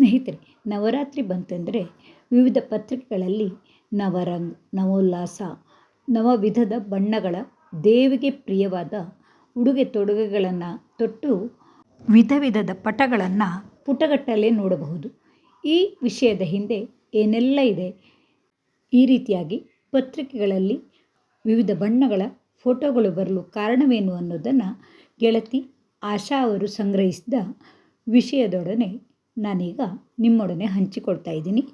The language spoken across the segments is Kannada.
ಸ್ನೇಹಿತರೆ, ನವರಾತ್ರಿ ಬಂತಂದರೆ ವಿವಿಧ ಪತ್ರಿಕೆಗಳಲ್ಲಿ ನವರಂಗ್, ನವೋಲ್ಲಾಸ, ನವವಿಧದ ಬಣ್ಣಗಳ ದೇವಿಗೆ ಪ್ರಿಯವಾದ ಉಡುಗೆ ತೊಡುಗೆಗಳನ್ನು ತೊಟ್ಟು ವಿಧ ವಿಧದ ಪಟಗಳನ್ನು ಪುಟಗಟ್ಟಲೆ ನೋಡಬಹುದು. ಈ ವಿಷಯದ ಹಿಂದೆ ಏನೆಲ್ಲ ಇದೆ? ಈ ರೀತಿಯಾಗಿ ಪತ್ರಿಕೆಗಳಲ್ಲಿ ವಿವಿಧ ಬಣ್ಣಗಳ ಫೋಟೋಗಳು ಬರಲು ಕಾರಣವೇನು ಅನ್ನೋದನ್ನು ಗೆಳತಿ ಆಶಾ ಅವರು ಸಂಗ್ರಹಿಸಿದ ವಿಷಯದೊಡನೆ ನಾನೀಗ ನಿಮ್ಮೊಡನೆ ಹಂಚಿಕೊಳ್ತಾ ಇದ್ದೀನಿ.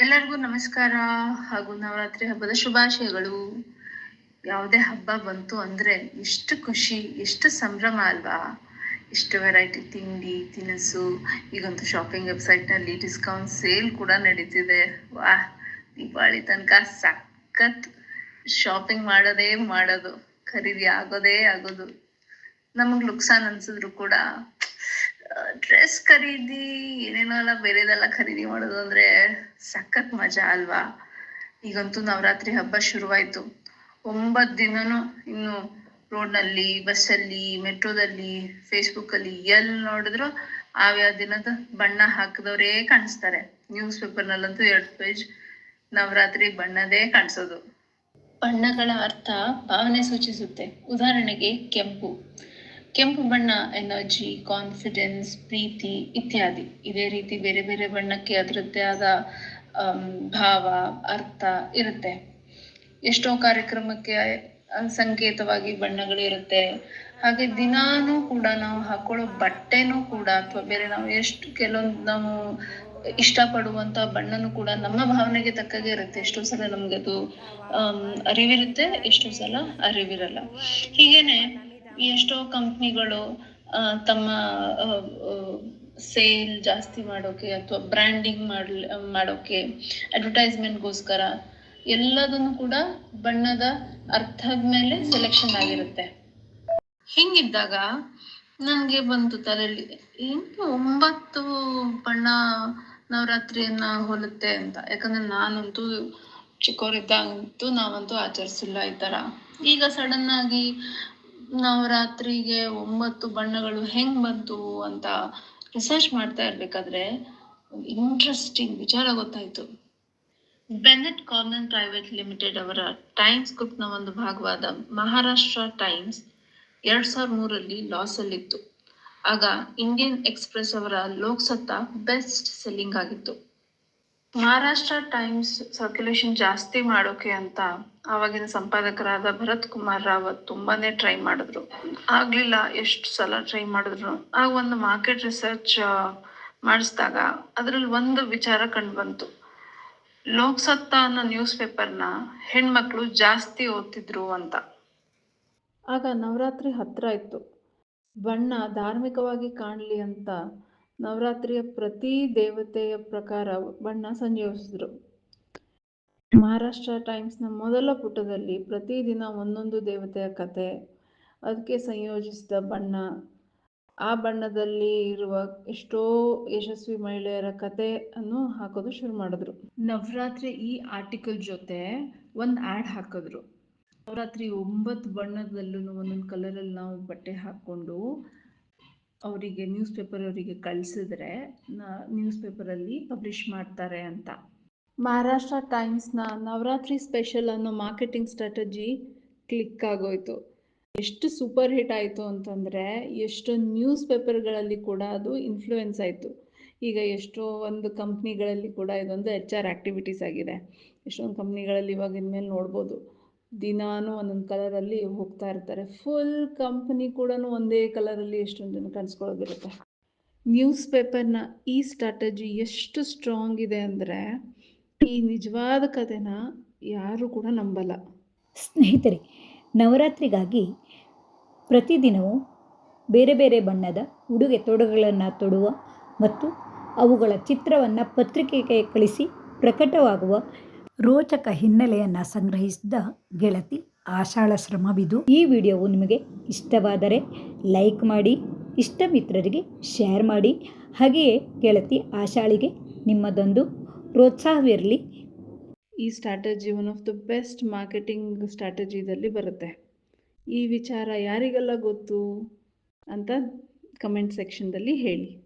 ಎಲ್ಲರಿಗೂ ನಮಸ್ಕಾರ. ಹಾಗೂ ನವರಾತ್ರಿ ಹಬ್ಬದ ಶುಭಾಶಯಗಳು. ಯಾವುದೇ ಹಬ್ಬ ಬಂತು ಅಂದ್ರೆ ಎಷ್ಟು ಖುಷಿ, ಎಷ್ಟು ಸಂಭ್ರಮ ಅಲ್ವಾ? ಎಷ್ಟು ವೆರೈಟಿ ತಿಂಡಿ, ತಿನಿಸು. ಈಗಂತೂ ಶಾಪಿಂಗ್ ವೆಬ್ಸೈಟ್ನಲ್ಲಿ ಡಿಸ್ಕೌಂಟ್ ಸೇಲ್ ಕೂಡ ನಡೀತಿದೆ. ವಾಹ್ ದೀಪಾವಳಿ ತನಕ ಸಖತ್ ಶಾಪಿಂಗ್ ಮಾಡೋದೇ ಮಾಡೋದು. ಖರೀದಿ ಆಗೋದೇ ಆಗೋದು. ನಮಗ್ ಲುಕ್ಸಾನ್ ಅನ್ಸಿದ್ರು ಕೂಡ ಡ್ರೆಸ್ ಖರೀದಿ ಏನೇನೋ ಎಲ್ಲ ಬೇರೆದೆಲ್ಲ ಖರೀದಿ ಮಾಡೋದು ಅಂದ್ರೆ ಸಖತ್ ಮಜಾ ಅಲ್ವಾ? ಈಗಂತೂ ನವರಾತ್ರಿ ಹಬ್ಬ ಶುರುವಾಯ್ತು. ಒಂಬತ್ ದಿನನು ಇನ್ನು ರೋಡ್ನಲ್ಲಿ ಬಸ್ಸಲ್ಲಿ, ಮೆಟ್ರೋದಲ್ಲಿ ಫೇಸ್ಬುಕ್ ಅಲ್ಲಿ ಎಲ್ಲಿ ನೋಡಿದ್ರು ಆವ್ಯಾವ ದಿನದ ಬಣ್ಣ ಹಾಕಿದವರೇ ಕಾಣಿಸ್ತಾರೆ. ನ್ಯೂಸ್ ಪೇಪರ್ ಎರಡು ಎರಡ್ ಪೇಜ್ ನವರಾತ್ರಿ ಬಣ್ಣದೇ ಕಾಣಿಸೋದು. ಬಣ್ಣಗಳ ಅರ್ಥ ಭಾವನೆ ಸೂಚಿಸುತ್ತೆ. ಉದಾಹರಣೆಗೆ ಕೆಂಪು. ಕೆಂಪು ಬಣ್ಣ, ಎನರ್ಜಿ, ಕಾನ್ಫಿಡೆನ್ಸ್, ಪ್ರೀತಿ ಇತ್ಯಾದಿ. ಇದೇ ರೀತಿ ಬೇರೆ ಬೇರೆ ಬಣ್ಣಕ್ಕೆ ಅದರದ್ದೇ ಆದ ಭಾವ, ಅರ್ಥ ಇರುತ್ತೆ. ಎಷ್ಟೋ ಕಾರ್ಯಕ್ರಮಕ್ಕೆ ಸಂಕೇತವಾಗಿ ಬಣ್ಣಗಳು ಇರುತ್ತೆ. ಹಾಗೆ ದಿನಾನೂ ಕೂಡ ನಾವು ಹಾಕೊಳ್ಳೋ ಬಟ್ಟೆನೂ ಕೂಡ ಅಥವಾ ಬೇರೆ ನಾವು ಎಷ್ಟು ಕೆಲವೊಂದು ನಾವು ಇಷ್ಟಪಡುವಂತ ಬಣ್ಣನೂ ಕೂಡ ನಮ್ಮ ಭಾವನೆಗೆ ತಕ್ಕಾಗೆ ಇರುತ್ತೆ. ಎಷ್ಟೋ ಸಲ ನಮ್ಗೆ ಅದು ಅರಿವಿರುತ್ತೆ, ಎಷ್ಟೋ ಸಲ ಅರಿವಿರಲ್ಲ. ಹೀಗೇನೆ ಎಷ್ಟೋ ಕಂಪ್ನಿಗಳು ತಮ್ಮ ಸೇಲ್ ಜಾಸ್ತಿ ಮಾಡೋಕೆ ಅಥವಾ ಬ್ರ್ಯಾಂಡಿಂಗ್ ಮಾಡ್ಲ್, ಮಾಡೋಕೆ, ಅಡ್ವರ್ಟೈಸ್ಮೆಂಟ್ಗೋಸ್ಕರ ಎಲ್ಲದನ್ನು ಕೂಡ ಬಣ್ಣದ ಅರ್ಥದ ಮೇಲೆ ಸೆಲೆಕ್ಷನ್ ಆಗಿರುತ್ತೆ. ಹಿಂಗಿದ್ದಾಗ ನನಗೆ ಬಂತು ತಲೆಯಲ್ಲಿ ಏನು ಒಂಬತ್ತು ಬಣ್ಣ ನವರಾತ್ರಿಯನ್ನ ಹೋಲುತ್ತೆ ಅಂತ? ಯಾಕಂದ್ರೆ ನಾನಂತೂ ಚಿಕ್ಕವರಿದ್ದಂತೂ ನಾವಂತೂ ಆಚರಿಸಿಲ್ಲ ಈ ತರ ಈಗ ಸಡನ್ ಆಗಿ ನವರಾತ್ರಿಗೆ ಒಂಬತ್ತು ಬಣ್ಣಗಳು ಹೆಂಗ್ ಬಂತು ಅಂತ ರಿಸರ್ಚ್ ಮಾಡ್ತಾ ಇರ್ಬೇಕಾದ್ರೆ ಇಂಟ್ರೆಸ್ಟಿಂಗ್ ವಿಚಾರ ಗೊತ್ತಾಯ್ತು. ಬೆನೆಟ್ ಕಾರ್ನನ್ ಪ್ರೈವೇಟ್ ಲಿಮಿಟೆಡ್ ಅವರ ಟೈಮ್ಸ್ ಗ್ರೂಪ್ನ ಒಂದು ಭಾಗವಾದ ಮಹಾರಾಷ್ಟ್ರ ಟೈಮ್ಸ್ ಎರಡ್ ಸಾವಿರದ ಮೂರಲ್ಲಿ ಲಾಸ್ ಅಲ್ಲಿತ್ತು. ಆಗ ಇಂಡಿಯನ್ ಎಕ್ಸ್ಪ್ರೆಸ್ ಅವರ ಲೋಕ್ಸತ್ತಾ ಬೆಸ್ಟ್ ಸೆಲ್ಲಿಂಗ್ ಆಗಿತ್ತು. ಮಹಾರಾಷ್ಟ್ರ ಟೈಮ್ಸ್ ಸರ್ಕ್ಯುಲೇಷನ್ ಜಾಸ್ತಿ ಮಾಡೋಕೆ ಅಂತ ಆವಾಗಿನ ಸಂಪಾದಕರಾದ ಭರತ್ ಕುಮಾರ್ ರಾವತ್ ತುಂಬಾನೇ ಟ್ರೈ ಮಾಡಿದ್ರು. ಆಗ್ಲಿಲ್ಲ ಎಷ್ಟು ಸಲ ಟ್ರೈ ಮಾಡಿದ್ರು. ಆಗ ಒಂದು ಮಾರ್ಕೆಟ್ ರಿಸರ್ಚ್ ಮಾಡಿಸಿದಾಗ ಅದ್ರಲ್ಲಿ ಒಂದು ವಿಚಾರ ಕಂಡು ಬಂತು. ಲೋಕ್ಸತ್ತಾ ಅನ್ನೋ ನ್ಯೂಸ್ ಪೇಪರ್ನ ಹೆಣ್ಮಕ್ಳು ಜಾಸ್ತಿ ಓದ್ತಿದ್ರು ಅಂತ. ಆಗ ನವರಾತ್ರಿ ಹತ್ರ ಇತ್ತು. ಬಣ್ಣ ಧಾರ್ಮಿಕವಾಗಿ ಕಾಣಲಿ ಅಂತ ನವರಾತ್ರಿಯ ಪ್ರತಿ ದೇವತೆಯ ಪ್ರಕಾರ ಬಣ್ಣ ಸಂಯೋಜಿಸಿದ್ರು. ಮಹಾರಾಷ್ಟ್ರ ಟೈಮ್ಸ್ನ ಮೊದಲ ಪುಟದಲ್ಲಿ ಪ್ರತಿದಿನ ಒಂದೊಂದು ದೇವತೆಯ ಕತೆ, ಅದಕ್ಕೆ ಸಂಯೋಜಿಸಿದ ಬಣ್ಣ. ಆ ಬಣ್ಣದಲ್ಲಿ ಇರುವ ಎಷ್ಟೋ ಯಶಸ್ವಿ ಮಹಿಳೆಯರ ಕತೆ ಅನ್ನು ಹಾಕೋದು ಶುರು ಮಾಡಿದ್ರು. ನವರಾತ್ರಿ ಈ ಆರ್ಟಿಕಲ್ ಜೊತೆ ಒಂದು ಆ್ಯಡ್ ಹಾಕಿದ್ರು. ನವರಾತ್ರಿ ಒಂಬತ್ತು ಬಣ್ಣದಲ್ಲೂ ಒಂದೊಂದು ಕಲರಲ್ಲಿ ನಾವು ಬಟ್ಟೆ ಹಾಕ್ಕೊಂಡು ಅವರಿಗೆ ನ್ಯೂಸ್ ಪೇಪರ್ ಅವರಿಗೆ ಕಳಿಸಿದ್ರೆ ನ್ಯೂಸ್ ಪೇಪರಲ್ಲಿ ಪಬ್ಲಿಷ್ ಮಾಡ್ತಾರೆ ಅಂತ. ಮಹಾರಾಷ್ಟ್ರ ಟೈಮ್ಸ್ನ ನವರಾತ್ರಿ ಸ್ಪೆಷಲ್ ಅನ್ನೋ ಮಾರ್ಕೆಟಿಂಗ್ ಸ್ಟ್ರಾಟಜಿ ಕ್ಲಿಕ್ ಆಗೋಯ್ತು. ಎಷ್ಟು ಸೂಪರ್ ಹಿಟ್ ಆಯಿತು ಅಂತಂದರೆ, ಎಷ್ಟೋ ನ್ಯೂಸ್ ಪೇಪರ್ಗಳಲ್ಲಿ ಕೂಡ ಅದು ಇನ್ಫ್ಲೂಯೆನ್ಸ್ ಆಯಿತು. ಈಗ ಎಷ್ಟೋ ಒಂದು ಕಂಪ್ನಿಗಳಲ್ಲಿ ಕೂಡ ಇದೊಂದು ಎಚ್ ಆರ್ ಆ್ಯಕ್ಟಿವಿಟೀಸ್ ಆಗಿದೆ. ಎಷ್ಟೊಂದು ಕಂಪ್ನಿಗಳಲ್ಲಿ ಇವಾಗ ಇನ್ಮೇಲೆ ನೋಡ್ಬೋದು. ದಿನಾನು ಒಂದೊಂದು ಕಲರಲ್ಲಿ ಹೋಗ್ತಾ ಇರ್ತಾರೆ. ಫುಲ್ ಕಂಪ್ನಿ ಕೂಡ ಒಂದೇ ಕಲರಲ್ಲಿ ಎಷ್ಟೊಂದು ಜನ ಕಾಣಿಸ್ಕೊಳ್ಳೋದಿರುತ್ತೆ ನ್ಯೂಸ್ ಪೇಪರ್ನ ಈ ಸ್ಟ್ರಾಟಜಿ ಎಷ್ಟು ಸ್ಟ್ರಾಂಗ್ ಇದೆ ಅಂದರೆ, ಈ ನಿಜವಾದ ಕಥೆನ ಯಾರು ಕೂಡ ನಂಬಲ್ಲ. ಸ್ನೇಹಿತರೆ, ನವರಾತ್ರಿಗಾಗಿ ಪ್ರತಿದಿನವೂ ಬೇರೆ ಬೇರೆ ಬಣ್ಣದ ಉಡುಗೆ ತೊಡುಗೆಗಳನ್ನು ತೊಡುವ ಮತ್ತು ಅವುಗಳ ಚಿತ್ರವನ್ನು ಪತ್ರಿಕೆಗೆ ಕಳಿಸಿ ಪ್ರಕಟವಾಗುವ ರೋಚಕ ಹಿನ್ನೆಲೆಯನ್ನು ಸಂಗ್ರಹಿಸಿದ ಗೆಳತಿ ಆಶಾಳ ಶ್ರಮವಿದು. ಈ ವಿಡಿಯೋವು ನಿಮಗೆ ಇಷ್ಟವಾದರೆ ಲೈಕ್ ಮಾಡಿ ಇಷ್ಟ ಮಿತ್ರರಿಗೆ ಶೇರ್ ಮಾಡಿ. ಹಾಗೆಯೇ ಗೆಳತಿ ಆಶಾಳಿಗೆ ನಿಮ್ಮದೊಂದು ಪ್ರೋತ್ಸಾಹವಿರಲಿ. ಈ strategy one of the best marketing ಸ್ಟ್ರಾಟಜಿದಲ್ಲಿ ಬರುತ್ತೆ. ಈ ವಿಚಾರ ಯಾರಿಗೆಲ್ಲ ಗೊತ್ತು ಅಂತ ಕಮೆಂಟ್ ಸೆಕ್ಷನ್ದಲ್ಲಿ ಹೇಳಿ.